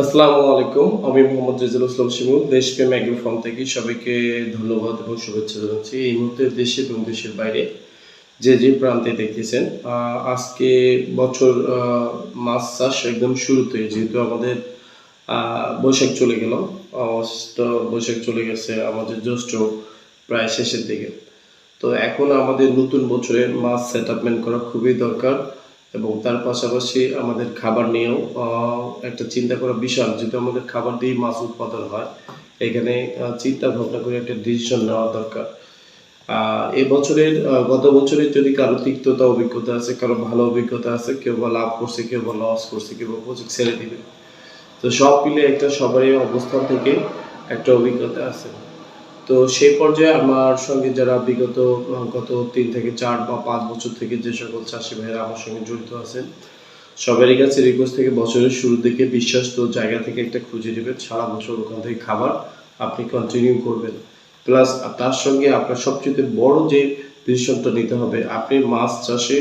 আসসালামু আলাইকুম, আমি মোহাম্মদ রেজাল ইসলাম শিমুল দেশপ্রেম অ্যাগ্রো থেকে সবাইকে ধন্যবাদ এবং শুভেচ্ছা জানাচ্ছি এই মুহূর্তে দেশে এবং দেশের বাইরে যে যে প্রান্তে দেখতেছেন। আজকে বছর মাছ চাষ একদম শুরুতে, যেহেতু আমাদের বৈশাখ চলে গেল অগস্ট বৈশাখ চলে গেছে আমাদের জ্যৈষ্ঠ প্রায় শেষের দিকে। তো এখন আমাদের নতুন বছরে মাছ সেট করা খুবই দরকার। এবং তার পাশাপাশি আমাদের খাবার নিয়েও একটা চিন্তা করা বিশাল যেহেতু আমাদের খাবার দিয়েই মাছ উৎপাদন হয় এখানে চিন্তা ভাবনা করে একটা ডিসিশন নেওয়া দরকার। আহ, এই বছরের গত বছরের যদি কারও তিক্ততা অভিজ্ঞতা আছে কারও ভালো অভিজ্ঞতা আছে কেউ বা লাভ করছে কেউ বা লস করছে কেউ বা ছেড়ে দিবে। তো সব মিলে একটা সবারই অবস্থান থেকে একটা অভিজ্ঞতা আছে। তো সেই পর্যায়ে আমার সঙ্গে যারা বিগত গত তিন থেকে চার বা পাঁচ বছর থেকে যে সকল চাষি ভাইয়েরা আমার সঙ্গে জড়িত আছেন, সবারই কাছে রিকোয়েস্ট থেকে বছরের শুরুর দিকে বিশ্বস্ত জায়গা থেকে একটা খুঁজে নেবেন, সারা বছর ওখান থেকে খাবার আপনি কন্টিনিউ করবেন। প্লাস তার সঙ্গে আপনার সবচেয়ে বড় যে ডিসিশনটা নিতে হবে, আপনি মাছ চাষে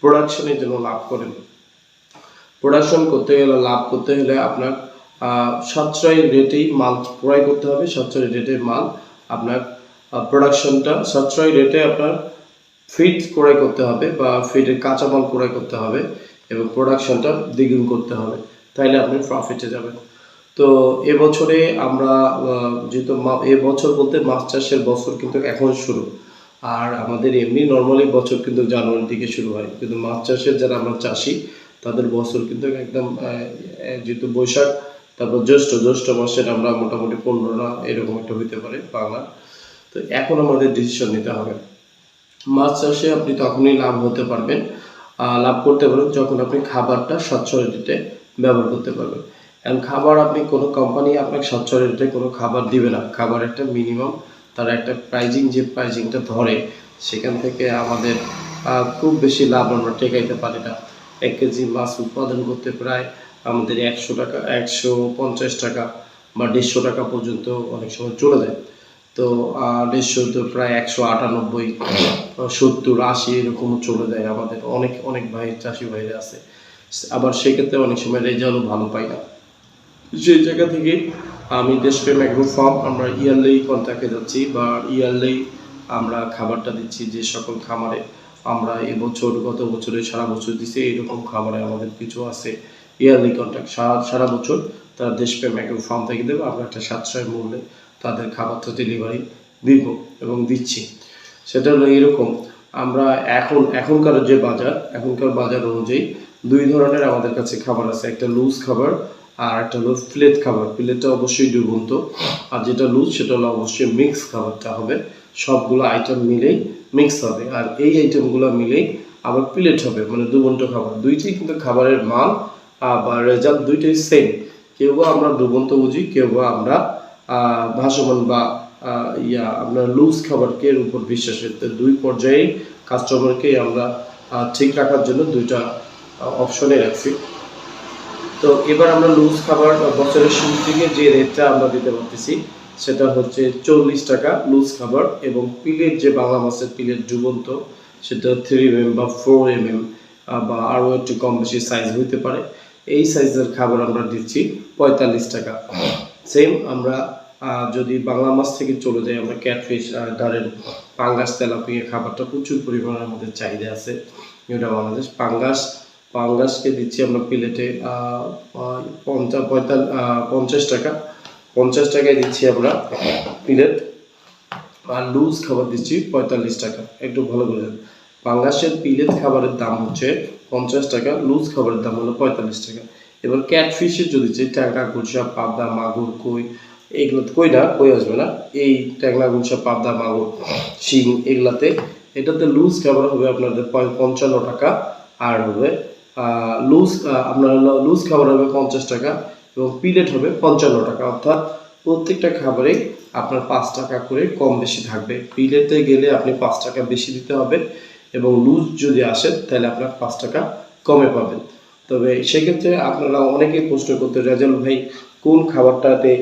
প্রোডাকশনে যেন লাভ করেন। প্রোডাকশন করতে গেলে, লাভ করতে হলে আপনার সাশ্রয়ী রেটেই মাল ক্রয় করতে হবে, সাশ্রয়ী রেটে মাল আপনার প্রোডাকশনটা সাশ্রয় রেটে আপনার ফিড ক্রয় করতে হবে বা ফিডের কাঁচামাল ক্রয় করতে হবে এবং প্রোডাকশনটা দ্বিগুণ করতে হবে। তাইলে আপনি প্রফিটে যাবেন। তো এবছরে আমরা যেহেতু এবছর বলতে মাছ চাষের বছর কিন্তু এখন শুরু। আর আমাদের এমনি নর্মালি বছর কিন্তু জানুয়ারির দিকে শুরু হয়। কিন্তু মাছ চাষের যারা আমরা চাষি, তাদের বছর কিন্তু একদম যেহেতু বৈশাখ তারপর জ্যৈষ্ঠ জ্যৈষ্ঠ মাসের আমরা মোটামুটি পনেরো না এরকম একটা হইতে পারে বাংলা। তো এখন আমাদের ডিসিশন নিতে হবে। মাছ চাষে আপনি তখনই লাভ হতে পারবেন। লাভ করতে পারবেন যখন আপনি খাবারটা স্বচ্ছ রেটে ব্যবহার করতে পারবেন। এখন খাবার আপনি কোনো কোম্পানি আপনাকে স্বচ্ছ রেটে কোনো খাবার দিবে না। খাবার একটা মিনিমাম তার একটা প্রাইজিং যে প্রাইজিংটা ধরে, সেখান থেকে আমাদের খুব বেশি লাভ আমরা টেকাইতে পারি না। এক কেজি মাছ উৎপাদন করতে প্রায় আমাদের একশো টাকা, একশো পঞ্চাশ টাকা বা দেড়শো টাকা পর্যন্ত অনেক সময় চলে যায়। তো দেড়শো তো প্রায় একশো আটানব্বই সত্তর, আশি এরকম চলে যায় আমাদের। অনেক অনেক ভাই, চাষি ভাইরা আছে। আবার সেক্ষেত্রে অনেক সময় রেজাল্টও ভালো পাই না। সেই জায়গা থেকে আমি দেশপ্রেম অ্যাগ্রো ফার্ম আমরা ইয়ারলি কন্ট্যাক্টে যাচ্ছি বা ইয়ারলি আমরা খাবারটা দিচ্ছি যে সকল খামারে। আমরা এবছর, গত বছরে, সারা বছর দিছি, এরকম খাবারে আমাদের কিছু আছে। ইয়ারলি কন্ট্যাক্ট সারা সারা বছর তারা দেশপ্রেম অ্যাগ্রো ফার্ম থেকে দেবে আমরা একটা সাশ্রয় মূল্যে তাদের খাবারটা ডেলিভারি দিব এবং দিচ্ছি। সেটা হলো এরকম আমরা এখন এখনকার যে বাজার এখনকার বাজার অনুযায়ী দুই ধরনের আমাদের কাছে খাবার আছে একটা লুজ খাবার আর একটা হলো প্লেট খাবার। প্লেটটা অবশ্যই ডুবন্ত আর যেটা লুজ সেটা হলো অবশ্যই মিক্স খাবারটা হবে। সবগুলো আইটেম মিলেই মিক্স হবে আর এই আইটেমগুলো মিলেই আবার প্লেট হবে মানে দুবন্ত খাবার। দুইটাই কিন্তু খাবারের আহ, বা রেজাল্ট দুইটাই সেম কেউ বা আমরা ডুবন্ত বুঝি, কেউ বা আমরা ভাসমান বা ইয়া, আমরা লুজ খাবারকে এর উপর বিশ্বাস। করতে দুই পর্যায়ে কাস্টমারকে আমরা ঠিক রাখার জন্য দুইটা অপশনে রাখছি। তো এবার আমরা লুজ খাবার বছরের শুরু থেকে যে রেটটা আমরা দিতে পারতেছি, সেটা হচ্ছে চল্লিশ টাকা লুজ খাবার এবং পিলেট যে বাংলা মাছের পিলেট ডুবন্ত, সেটা থ্রি এম বা ফোর এম এম বা আরও একটু কম বেশি সাইজ হইতে পারে। এই সাইজের খাবার আমরা দিচ্ছি পঁয়তাল্লিশ টাকা। সেম আমরা যদি বাংলা মাছ থেকে চলে যাই, আমরা ক্যাটফিশ ধরেন পাঙ্গাস, তেলাপিয়া খাবারটা প্রচুর পরিমাণে আমাদের চাহিদা আছে। এটা বাংলাদেশ পাঙ্গাস, পাঙ্গাসকে দিচ্ছি আমরা প্লেটে পঞ্চাশ পঁয়তাল্লিশ পঞ্চাশ টাকা। পঞ্চাশ টাকায় দিচ্ছি আমরা প্লেট। আর লুজ খাবার দিচ্ছি পঁয়তাল্লিশ টাকা। একটু ভালো করে দেন পিলেট খাবারের দাম হচ্ছে পঞ্চাশ টাকা, লুজ খাবারের দাম হলো পঁয়তাল্লিশ টাকা। এবার ক্যাটফিশের যদি চাই ট্যাংরা, গুলশা, পাবদা, মাগুর, কই, এগুলো কই না কই আসবে না? এই ট্যাংরা, গুলশা, পাবদা, মাগুর, শিং এগুলাতে, এটাতে লুজ খাবার হবে আপনাদের পঞ্চান্ন টাকা, আর হবে লুজ আপনার লুজ খাবার হবে পঞ্চাশ টাকা এবং পিলেট হবে পঞ্চান্ন টাকা। অর্থাৎ প্রত্যেকটা খাবারে আপনার পাঁচ টাকা করে কম বেশি থাকবে। পিলেটে গেলে আপনি পাঁচ টাকা বেশি দিতে হবে। এবং লুজ যদি আসেন তাহলে আপনার পাঁচ টাকা কমে পাবেন। তবে সেক্ষেত্রে আপনারা অনেকেই প্রশ্ন করতে রেজাল্ট ভাই, কোন খাবারটাতে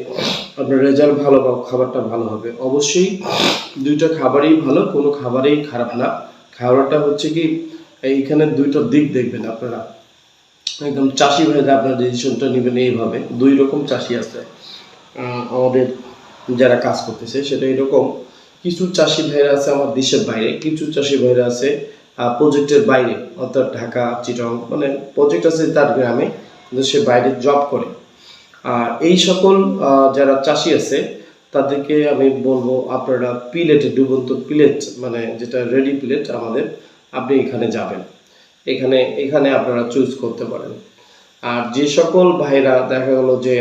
আপনার রেজাল্ট ভালো বা খাবারটা ভালো হবে? অবশ্যই দুইটা খাবারই ভালো, কোনো খাবারেই খারাপ না। খাবারটা হচ্ছে কি, এইখানে দুইটা দিক দেখবেন আপনারা। একদম চাষি ভাইরা আপনার ডিসিশনটা নেবেন এইভাবে, দুই রকম চাষি আছে। আমাদের যারা কাজ করতেছে, সেটা এরকম। কিছু চাষি ভাইরা আছে আমার দেশের বাইরে, কিছু চাষি ভাইরা আছে প্রজেক্টের বাইরে, অর্থাৎ ঢাকা চিটং মানে প্রজেক্ট আছে তার গ্রামে সে বাইরে জব করে। আর এই সকল যারা চাষি আছে, তাদেরকে আমি বলব আপনারা পিলেটে ডুবন্ত পিলেট মানে যেটা রেডি পিলেট আমাদের, আপনি এখানে যাবেন। এখানে এখানে আপনারা চুজ করতে পারেন। আর যে সকল ভাইরা দেখা গেল যে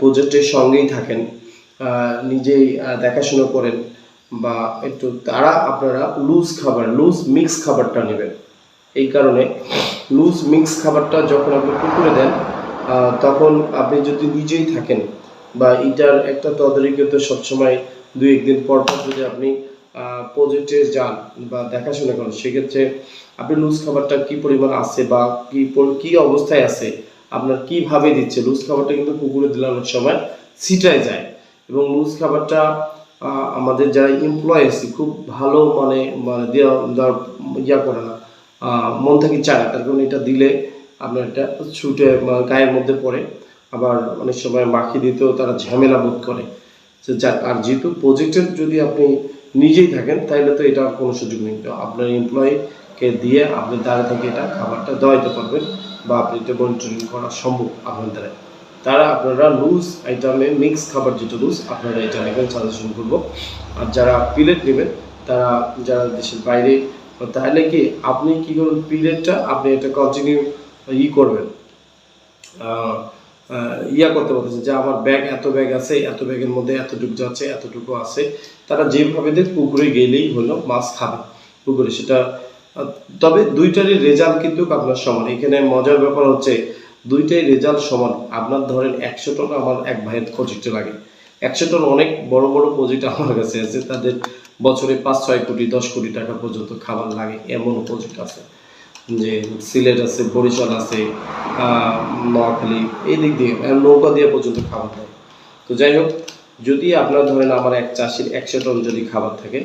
প্রজেক্টের সঙ্গেই থাকেন নিজেই দেখাশোনা করেন বা একটু তারা আপনারা লুজ খাবার লুজ মিক্স খাবারটা নেবেন। এই কারণে লুজ মিক্স খাবারটা যখন আপনি পুকুরে দেন তখন আপনি যদি নিজেই থাকেন বা এটার একটা তদারকি তো সবসময় দুই একদিন পর পর যদি আপনি প্রজেক্টে যান বা দেখাশোনা করেন, সেক্ষেত্রে আপনি লুজ খাবারটা কি পরিমাণ আছে বা কি কি অবস্থায় আছে, আপনার কীভাবে দিচ্ছে? লুজ খাবারটা কিন্তু পুকুরে দিলে অনেক সময় ছিটায় যায়। এবং লুজ খাবারটা আমাদের যারা এমপ্লয় আছে, খুব ভালো মানে মানে দেওয়া দেওয়ার ইয়া করে না। মন থেকে চায় তার কারণ এটা দিলে আপনার এটা ছুটে গায়ের মধ্যে পড়ে। আবার অনেক সময় মাখিয়ে দিতেও তারা ঝামেলা বোধ করে। যাক, আর যেহেতু প্রজেক্টের যদি আপনি নিজেই থাকেন তাহলে তো এটা কোনো সুযোগ নেই। তো আপনার এমপ্লয়িকে দিয়ে আপনি দাঁড়া থেকে এটা খাবারটা দেওয়াইতে পারবেন বা আপনি এটা মনিটরিং করা সম্ভব। আপনার দ্বারা তারা আপনারা লুজ আইটেমে মিক্স খাবার যেটা লুজ আপনারা এটা নেবেন সাজেশন করব। আর যারা পিলেট নেবেন, তারা যারা দেশের বাইরে তাহলে কি আপনি কি করবেন পিলেটটা আপনি এটা কন্টিনিউ ই করবেন? ইয়া করতে পারতেছে যে আমার ব্যাগ এত ব্যাগ আছে, এত ব্যাগের মধ্যে এতটুকু যাচ্ছে, এতটুকু আছে। তারা যেভাবে দেখ পুকুরে গেলেই হলো মাছ খাবে পুকুরে। সেটা তবে দুইটারই রেজাল্ট কিন্তু আপনার সমান। এখানে মজার ব্যাপার হচ্ছে দুইটাই রেজাল্ট সমান। আপনার ধরেন একশো টন আমার এক ভাইয়ের প্রজেক্টে লাগে। একশো টন অনেক বড় বড় প্রজেক্ট আমার কাছে আছে। তাদের বছরে পাঁচ, ছয় কোটি, দশ কোটি টাকা পর্যন্ত খাবার লাগে এমন প্রজেক্ট আছে। যে সিলেট আছে, বরিশাল আছে নোয়াখালী, এই দিক দিয়ে নৌকা দিয়ে পর্যন্ত খাবার দেয়। তো যাই হোক, যদি আপনার ধরেন আমার এক চাষির একশো টন যদি খাবার থাকে,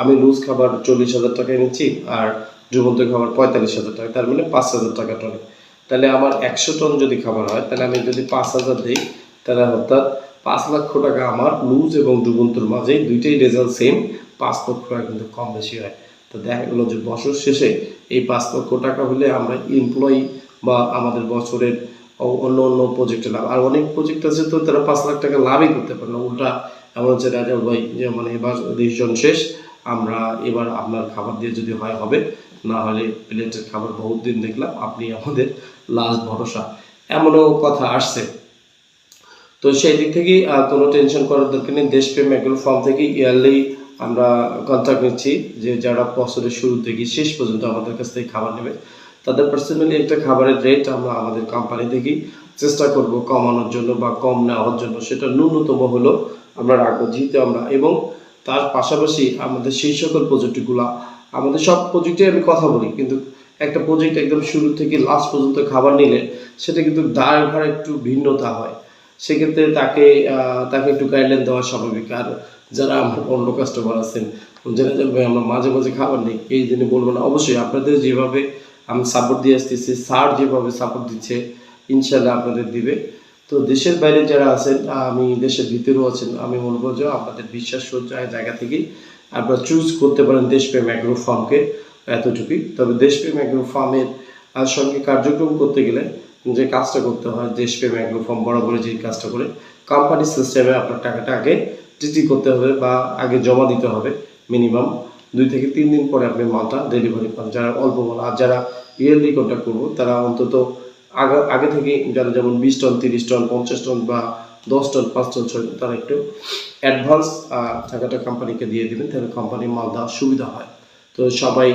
আমি লুজ খাবার চল্লিশ হাজার টাকায় নিচ্ছি আর ডুবন্ত খাবার পঁয়তাল্লিশ হাজার টাকা তার মানে পাঁচ হাজার টাকা টনে। তাহলে আমার একশো টন যদি খাবার হয়, তাহলে আমি যদি পাঁচ হাজার দিই, তাহলে অর্থাৎ পাঁচ লক্ষ টাকা আমার লুজ এবং ডুবন্তর মাঝে দুইটাই রেজাল্ট সেম পাঁচ লক্ষ টাকা কিন্তু কম বেশি হয়। তো দেখা গেলো যে বছর শেষে এই পাঁচ লক্ষ টাকা হলে আমরা এমপ্লয়ি বা আমাদের বছরের অন্য অন্য প্রজেক্টে লাভ। আর অনেক প্রজেক্ট আছে তো তারা পাঁচ লাখ টাকা লাভই করতে পারে না, উল্টা এমন হচ্ছে রাজা ভাই, যে মানে এবার ডিসিশন শেষ, আমরা এবার আপনার খাবার দিয়ে যদি হয়, হবে। না হলে প্লেটের খাবার বহুত দিন দেখলাম আপনি আমাদের লাস্ট ভরসা। এমনও কথা আসছে। তো সেই দিক থেকেই কোনো টেনশন করার দরকার নেই। দেশপ্রেম এগ্রো ফার্ম থেকে ইয়ারলি আমরা কন্ট্যাক্ট নিচ্ছি যে যারা বছরের শুরু থেকে শেষ পর্যন্ত আমাদের কাছ থেকে খাবার নেবে, তাদের পার্সোনালি একটা খাবারের রেট আমরা আমাদের কোম্পানি থেকেই চেষ্টা করব কমানোর জন্য বা কম নেওয়ার জন্য। সেটা ন্যূনতম হলো আমরা রাখব যেহেতু আমরা। এবং তার পাশাপাশি আমাদের সেই সকল প্রজেক্টগুলো আমাদের সব প্রজেক্টে আমি কথা বলি, কিন্তু একটা প্রজেক্ট একদম শুরু থেকে লাস্ট পর্যন্ত খাবার নিলে সেটা কিন্তু দায় ভাড়া একটু ভিন্নতা হয়। সেক্ষেত্রে তাকে তাকে একটু গাইডলাইন দেওয়া স্বাভাবিক। আর যারা অন্য কাস্টমার আছেন, যারা জানবে আমরা মাঝে মাঝে খাবার নেই, এই জন্য বলব না। অবশ্যই আপনাদের যেভাবে আমি সাপোর্ট দিয়ে আসতেছি স্যার যেভাবে সাপোর্ট দিচ্ছে ইনশাল্লাহ আপনাদের দিবে। তো দেশের বাইরে যারা আছেন, আমি দেশের ভিতরেও আছেন, আমি বলব যে আপনাদের বিশ্বাস জায়গা থেকেই আপনারা চুজ করতে পারেন দেশপ্রেম অ্যাগ্রো ফার্মকে এতটুকুই। তবে দেশপ্রেম অ্যাগ্রো ফার্মের সঙ্গে কার্যক্রম করতে গেলে যে কাজটা করতে হয় দেশপ্রেম অ্যাগ্রো ফার্ম বরাবরই যে কাজটা করে কোম্পানি সিস্টেমে আপনার টাকাটা আগে টিটি করতে হবে বা আগে জমা দিতে হবে মিনিমাম দুই থেকে তিন দিন পরে আপনি মালটা ডেলিভারি পান যারা অল্প মাল, আর যারা ইয়ারলি কন্ট্যাক্ট করব, তারা অন্তত আগে আগে থেকে যারা যেমন বিশ টন, তিরিশ টন, পঞ্চাশ টন বা দশ টন পাঁচ টন ছয় তারা একটু অ্যাডভান্স টাকাটা কোম্পানিকে দিয়ে দেবেন, তাহলে কোম্পানির মাল দেওয়ার সুবিধা হয়। তো সবাই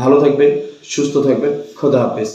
ভালো থাকবেন, সুস্থ থাকবেন, খোদা হাফেজ।